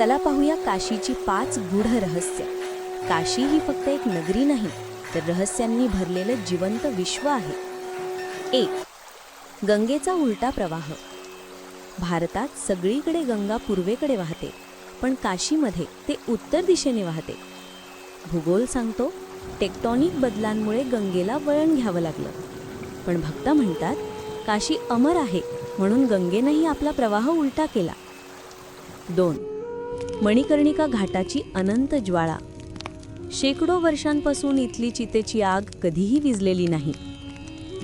चला पाहूया काशीची पाच गूढ रहस्य. काशी ही फक्त एक नगरी नाही तर रहस्यांनी भरलेलं जिवंत विश्व आहे. एक गंगेचा उलटा प्रवाह. भारतात सगळीकडे गंगा पूर्वेकडे वाहते पण काशीमध्ये ते उत्तर दिशेने वाहते. भूगोल सांगतो टेक्टॉनिक बदलांमुळे गंगेला वळण घ्यावं लागलं. पण भक्त म्हणतात काशी अमर आहे म्हणून गंगेनंही आपला प्रवाह उलटा केला. दोन मणिकर्णिका घाटाची अनंत ज्वाळा. शेकडो वर्षांपासून इथली चितेची आग कधीही विजलेली नाही.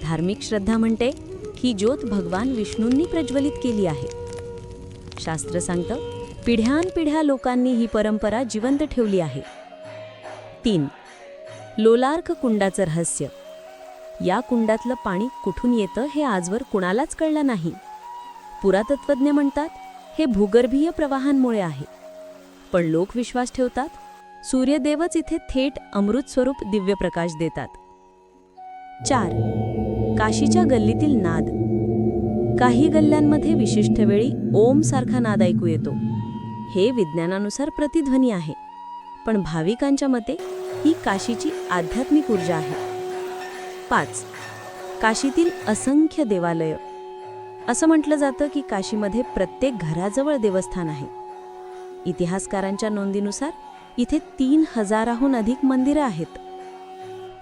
धार्मिक श्रद्धा म्हणते ही ज्योत भगवान विष्णूंनी प्रज्वलित केली आहे. शास्त्र सांगतं पिढ्यानपिढ्या लोकांनी ही परंपरा जिवंत ठेवली आहे. तीन. लोलार्क कुंडाचं रहस्य. या कुंडातलं पाणी कुठून येतं हे आजवर कुणालाच कळलं नाही. पुरातत्वज्ञ म्हणतात हे भूगर्भीय प्रवाहांमुळे आहे. पण लोक विश्वास ठेवतात सूर्यदेवच इथे थेट अमृत स्वरूप दिव्य प्रकाश देतात. चार काशीच्या गल्लीतील नाद. काही गल्ल्यांमध्ये विशिष्ट वेळी ओम सारखा नाद ऐकू येतो. हे विज्ञानानुसार प्रतिध्वनी आहे पण भाविकांच्या मते ही काशीची आध्यात्मिक ऊर्जा आहे. पाच काशीतील असंख्य देवालय. असं म्हटलं जातं की काशीमध्ये प्रत्येक घराजवळ देवस्थान आहे. इतिहासकारांच्या नोंदीनुसार इथे तीन हजाराहून अधिक मंदिरं आहेत.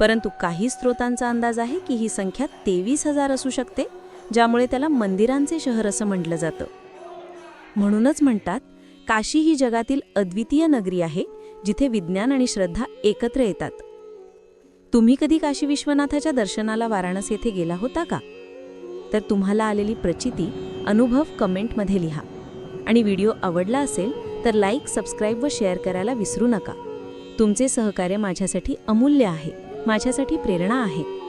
परंतु काही स्रोतांचा अंदाज आहे की ही संख्या तेवीस हजार असू शकते ज्यामुळे त्याला मंदिरांचे शहर असं म्हटलं जातं. म्हणूनच म्हणतात काशी ही जगातील अद्वितीय नगरी आहे जिथे विज्ञान आणि श्रद्धा एकत्र येतात. तुम्ही कधी काशी विश्वनाथाच्या दर्शनाला वाराणसी येथे गेला होता का? तर तुम्हाला आलेली प्रचिती अनुभव कमेंटमध्ये लिहा. आणि व्हिडिओ आवडला असेल तर लाईक सबस्क्राईब व शेअर करायला विसरू नका. तुमचे सहकार्य माझ्यासाठी अमूल्य आहे. माझ्यासाठी प्रेरणा आहे.